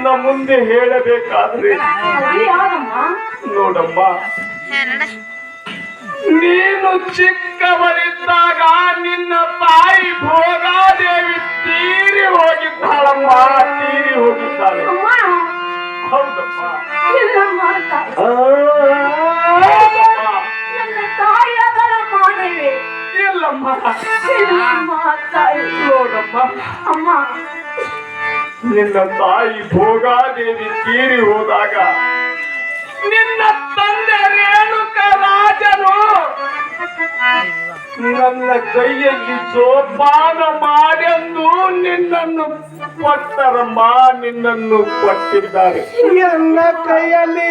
ನಿನ್ನ ಮುಂದೆ ಹೇಳಬೇಕಾದ್ರೆ ನೋಡಮ್ಮ. ನೀನು ಚಿಕ್ಕವರಿದ್ದಾಗ ನಿನ್ನ ತಾಯಿ ಭೋಗಾದೇವಿ ತೀರಿ ಹೋಗಿದ್ದಾಳಮ್ಮ. ತೀರಿ ಹೋಗಿದ್ದಾಳೆ. ಅಮ್ಮ. ಹೌದಮ್ಮ. ಇಲ್ಲಮ್ಮ ತಾಯಿ ಹೌದಮ್ಮ. ನಿನ್ನ ತಾಯಿ ಭೋಗಾದೇವಿ ತೀರಿ ಹೋದಾಗ ನಿನ್ನ ತಂದೆ ರೇಣುಕ ರಾಜನು ನನ್ನ ಕೈಯಲ್ಲಿ ಜೋಪಾನ ಮಾಡೆಂದು ನಿನ್ನನ್ನು ಕೊಟ್ಟರಮ್ಮ ನಿನ್ನನ್ನು ಕೊಟ್ಟಿದ್ದಾರೆ ನನ್ನ ಕೈಯಲ್ಲಿ.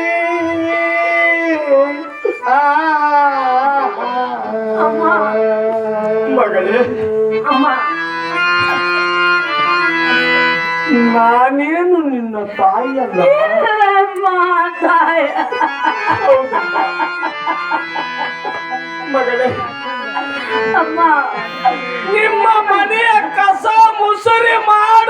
ಮಗಳೇ ಅಮ್ಮ ನಾನೇನು ನಿನ್ನ ತಾಯಿಯಲ್ಲ? ಮಗಳೇ ಅಮ್ಮ. ನಿಮ್ಮ ಮನೆಯ ಕಸ ಮುಸುರಿ ಮಾಡುವ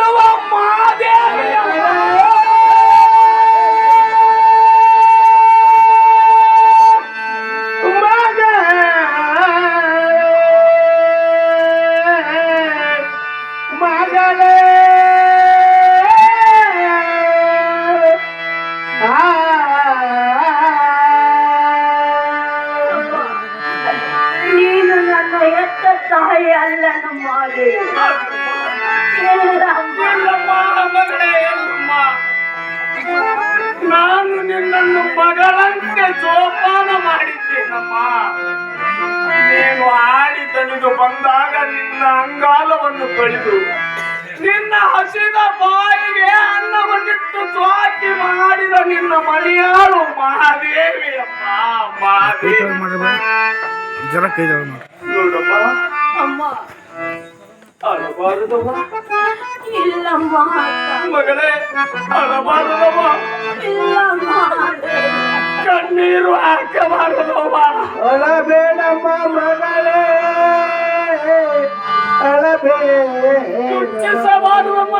ನಿನ್ನ ಅಂಗಾಲವನ್ನು ಕಳೆದು ನಿನ್ನ ಹಸಿದ ಬಾಯಿಗೆ ಅನ್ನವನ್ನಿಟ್ಟು ಸ್ವಾತಿ ಮಾಡಿದ ನಿನ್ನ ಮನೆಯಾಳು ಮಹಾದೇವಿ ಅಮ್ಮ ಮಹಾದೇವಿ. ಜರ ಕೈ ನೋಡಮ್ಮ ಅಮ್ಮ. ಅಳಬಾರದಮ್ಮ ಇಲ್ಲಮ್ಮ. ಮಗಳೇ ಅಳಬಾರದಮ್ಮ ಇಲ್ಲಮ್ಮ. ಕಣ್ಣೀರು ಹಾಕಬಾರದವ್ವ. ಅಳಬೇಡಮ್ಮ ಮಗಳೇ. ದುಃಖಿಸಬಾರದಮ್ಮ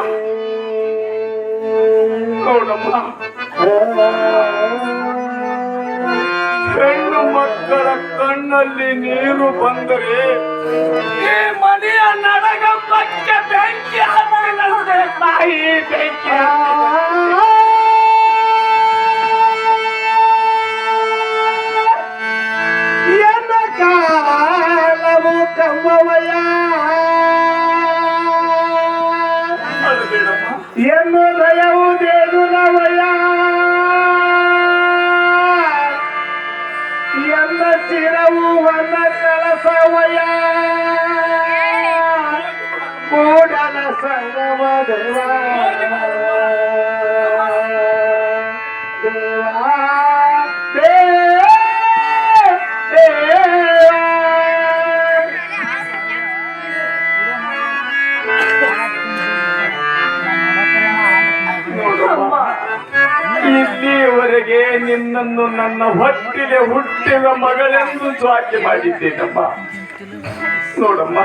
ನೋಡಮ್ಮ. ಹೆಣ್ಣು ಮಕ್ಕಳ ಕಣ್ಣಲ್ಲಿ ನೀರು ಬಂದರೆ ಈ ಮನೆಯ ನಡಗಂಬಕ್ಕೆ ಬೆಂಕಿ ಹಾಕಿ ತಾಯಿ ಬೆಂಕಿ. ಅಳಬೇಡಮ್ಮ. ಎನ್ನು ದಯವುದೇನು ನವಯ್ಯ ಎನ್ನ ಶಿರವು ವನ ಕಳಸವಯ್ಯ. ಕೂಡಲ ಸಂಗಮ ದೇವಾ. ನಿನ್ನನ್ನು ನನ್ನ ಹೊಟ್ಟಿಲೆ ಹುಟ್ಟಿದ ಮಗಳೆಂದು ಸ್ವಾತಿ ಮಾಡಿದ್ದೇನಮ್ಮ? ನೋಡಮ್ಮ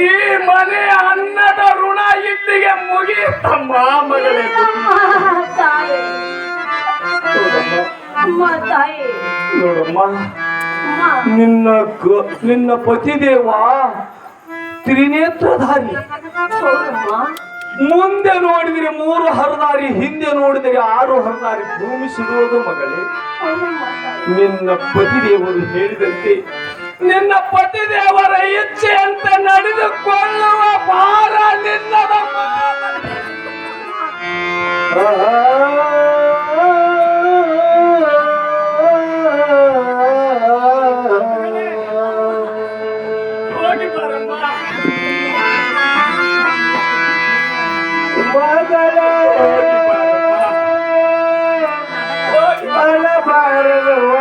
ಈ ಮನೆ ಅನ್ನದ ಋಣ ಇಲ್ಲಿಗೆ ಮುಗಿಯುತ್ತಮ್ಮ ಮಗಳೇ ನೋಡಮ್ಮ ನಿನ್ನ ನಿನ್ನ ಪತಿದೇವ ತ್ರಿನೇತ್ರಧಾರಿ. ಮುಂದೆ ನೋಡಿದರೆ ಮೂರು ಹರದಾರಿ, ಹಿಂದೆ ನೋಡಿದರೆ ಆರು ಹರದಾರಿ ಭೂಮಿ ಸಿಗುವುದು ಮಗಳೇ. ನಿನ್ನ ಪತಿದೇವರು ಹೇಳಿದಂತೆ, ನಿನ್ನ ಪತಿದೇವರ fire in the room.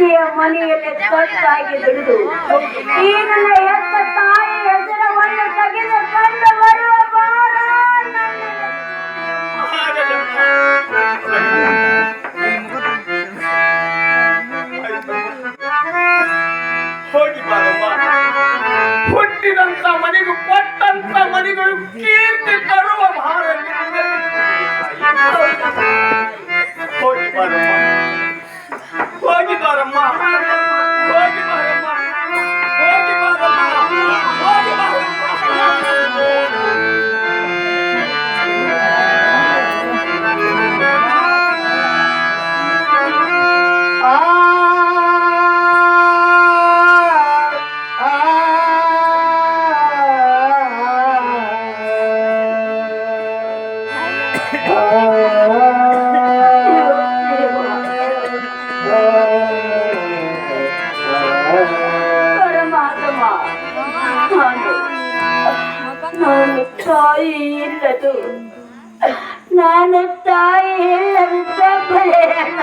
ಅತ್ತೆಯ ಮನೆಯಲ್ಲಿ ತೊಟ್ಟಾಗಿ ದುಡಿದು ಈ ನನ್ನ ಎತ್ತ ತಾಯಿ ಹೆಸರವನ್ನು ತೆಗೆದು ಕಂಡು ಬರುವ ಬಾರ ಹೋಗಿ ಹುಟ್ಟಿದಂತ ಮನೆಗೂ ಕೊಟ್ಟಂತ ಮನೆಗಳು ಕೀರ್ತಿ Yeah. ತಾಯಿ ಇಲ್ಲದು ನಾನು ತಾಯಿ ಇಲ್ಲದ ಪರಮಾತ್ಮ